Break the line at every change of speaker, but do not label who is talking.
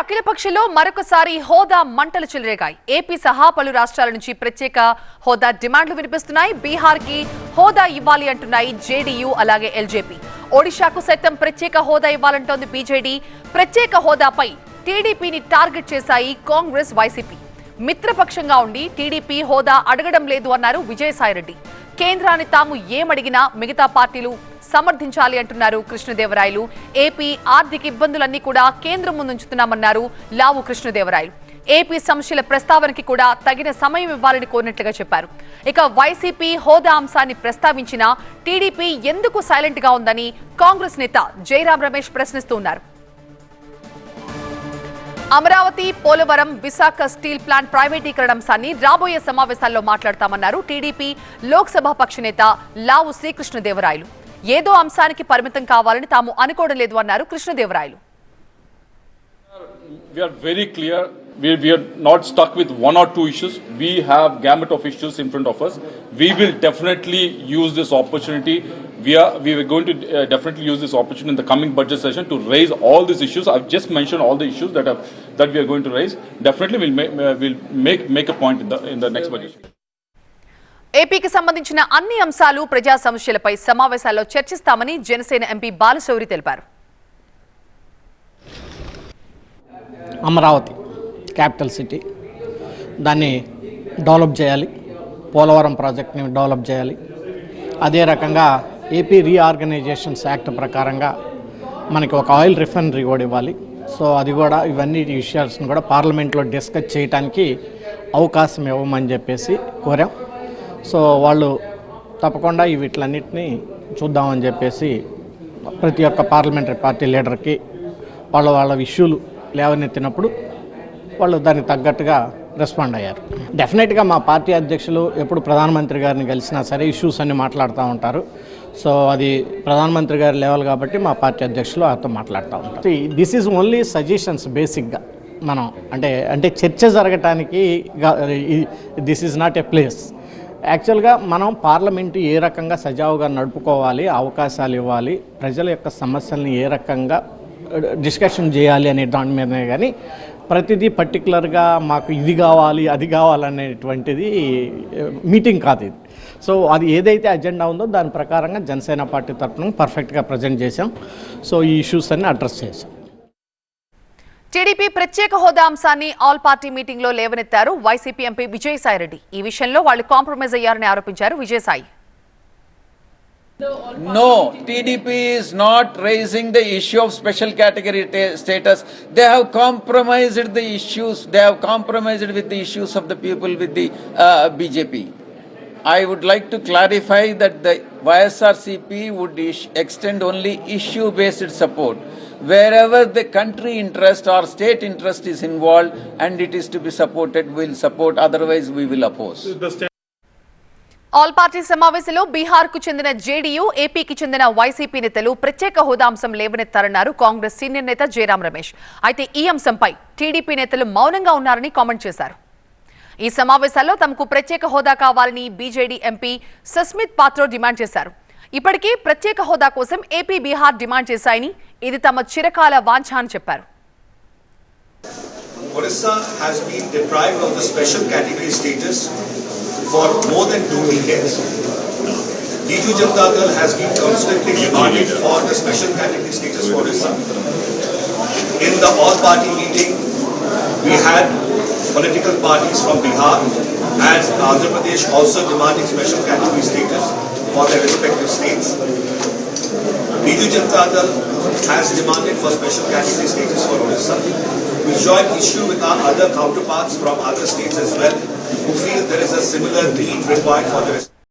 అఖిలపక్షంలో మరొకసారి హోదా మంటలు చెలరేగాయి. ఏపీ సహా పలు రాష్ట్రాల నుంచి ప్రత్యేక హోదా డిమాండ్లు వినిపిస్తున్నాయి. బీహార్కి హోదా ఇవ్వాలి అంటున్నాయి జేడీయూ అలాగే ఎల్జేపీ. ఒడిశాకు సైతం ప్రత్యేక హోదా ఇవ్వాలంటోంది బీజేడీ. ప్రత్యేక హోదాపై టీడీపీని టార్గెట్ చేశాయి కాంగ్రెస్ వైసీపీ. మిత్రపక్షంగా ఉండి టీడీపీ హోదా అడగడం లేదు అన్నారు విజయసాయిరెడ్డి. కేంద్రాన్ని తాము ఏమడిగినా మిగతా పార్టీలు సమర్థించాలి అంటున్నారు కృష్ణదేవరాయలు. ఏపీ ఆర్థిక ఇబ్బందులన్నీ కూడా కేంద్రం ముందుంచుతున్నామన్నారు లావు కృష్ణదేవరాయలు. ఏపీ సమస్యల ప్రస్తావనకి కూడా తగిన సమయం ఇవ్వాలని కోరినట్లుగా చెప్పారు. ఇక వైసీపీ హోదా అంశాన్ని ప్రస్తావించిన టీడీపీ ఎందుకు సైలెంట్గా ఉందని కాంగ్రెస్ నేత జయరాం రమేష్ ప్రశ్నిస్తూ ఉన్నారు. అమరావతి పోలవరం విశాఖ స్టీల్ ప్లాంట్ ప్రైవేటీకరణ అంశాన్ని రాబోయే సమావేశాల్లో మాట్లాడతామన్నారు టీడీపీ లోక్సభ పక్ష నేత లావు శ్రీకృష్ణదేవరాయలు. ఏదో అంశానికి పరిమితం కావాలని తాము అనుకోవడం లేదు అన్నారు కృష్ణదేవరాయలు.
We we are not stuck with one or two issues. We have gamut of issues in front of us. We will definitely use this opportunity. We are we are going to uh, definitely use this opportunity in the coming budget session to raise all these issues. I've just mentioned all the issues that have, that we are going to raise. Definitely, we'll make uh, we'll make make a point in the in the next budget.
ఏపీకి సంబంధించిన అన్ని అంశాలు ప్రజా సమస్యలపై సమావేశాల్లో చర్చిస్తామని Janasena MP Balashowry తెలిపారు
Amaravati capital city. దాన్ని develop చేయాలి. పోలవరం ప్రాజెక్ట్ని డెవలప్ చేయాలి. అదే రకంగా ఏపీ రీఆర్గనైజేషన్స్ యాక్ట్ ప్రకారంగా మనకి ఒక ఆయిల్ రిఫైనరీ కూడా ఇవ్వాలి. సో అది కూడా ఇవన్నీ విషయాల్ని కూడా పార్లమెంట్లో డిస్కస్ చేయడానికి అవకాశం ఇవ్వమని చెప్పేసి కోరాం. సో వాళ్ళు తప్పకుండా ఈ చూద్దామని చెప్పేసి ప్రతి ఒక్క పార్లమెంటరీ పార్టీ లీడర్కి వాళ్ళ వాళ్ళ ఇష్యూలు లేవనెత్తినప్పుడు వాళ్ళు దానికి తగ్గట్టుగా రెస్పాండ్ అయ్యారు. డెఫినెట్గా మా పార్టీ అధ్యక్షులు ఎప్పుడు ప్రధానమంత్రి గారిని కలిసినా సరే ఇష్యూస్ అన్ని మాట్లాడుతూ ఉంటారు. సో అది ప్రధానమంత్రి గారి లెవెల్ కాబట్టి మా పార్టీ అధ్యక్షులు ఆతో మాట్లాడుతూ ఉంటారు. దిస్ ఈజ్ ఓన్లీ సజెషన్స్ బేసిక్గా మనం అంటే అంటే చర్చ జరగటానికి this is not a place యాక్చువల్గా మనం పార్లమెంటు ఏ రకంగా సజావుగా నడుపుకోవాలి అవకాశాలు ఇవ్వాలి ప్రజల యొక్క సమస్యల్ని ఏ రకంగా డిస్కషన్ చేయాలి అనే దాని మీదనే కానీ ప్రతిదీ పర్టికులర్గా మాకు ఇది కావాలి అది కావాలనేటువంటిది మీటింగ్ కాదు ఇది. సో అది ఏదైతే అజెండా ఉందో దాని ప్రకారంగా జనసేన పార్టీ తరఫున పర్ఫెక్ట్గా ప్రజెంట్ చేసాం సో ఈ ఇష్యూస్ అన్ని అడ్రస్ చేసాం
టీడీపీ ప్రత్యేక హోదా అంశాన్ని ఆల్ పార్టీ మీటింగ్లో లేవనెత్తారు వైసీపీ ఎంపీ విజయసాయిరెడ్డి ఈ విషయంలో వాళ్ళు కాంప్రమైజ్ అయ్యారని ఆరోపించారు Vijayasai.
No, TDP is not raising the issue of special category ta- status. They have compromised the issues. They have compromised with the issues of the people with the uh, BJP. I would like to clarify that the YSRCP would extend only issue-based support. Wherever the country interest or state interest is involved and it is to be supported, we'll support. Otherwise, we will oppose.
All party సమావేశంలో బీహార్కు చెందిన JDU ఏపీకి చెందిన YCP నేతలు ప్రత్యేక హోదా అంశం లేవనెత్తారన్నారు Congress senior నేత జయరాం రమేష్. అయితే ఈ అంశంపై టీడీపీ నేతలు మౌనంగా ఉన్నారని కామెంట్ చేశారు. ఈ సమావేశాల్లో తమకు ప్రత్యేక హోదా కావాలని BJD MP Sasmit Patro demand చేశారు. ఇప్పటికీ ప్రత్యేక హోదా కోసం ఏపీ బీహార్ డిమాండ్ చేశాయని ఇది తమ చిరకాల వాంఛ అని చెప్పారు.
Orissa has been deprived of the special category status. For more than two decades. Biju Janata Dal has been constantly demanding for the special category status for Orissa. In the all-party meeting, we had political parties from Bihar and Andhra Pradesh also demanding special category status for their respective states. Biju Janata Dal has demanded for special category status for Orissa. We join issue with our other counterparts from other states as well, who feel there is a similar need required for the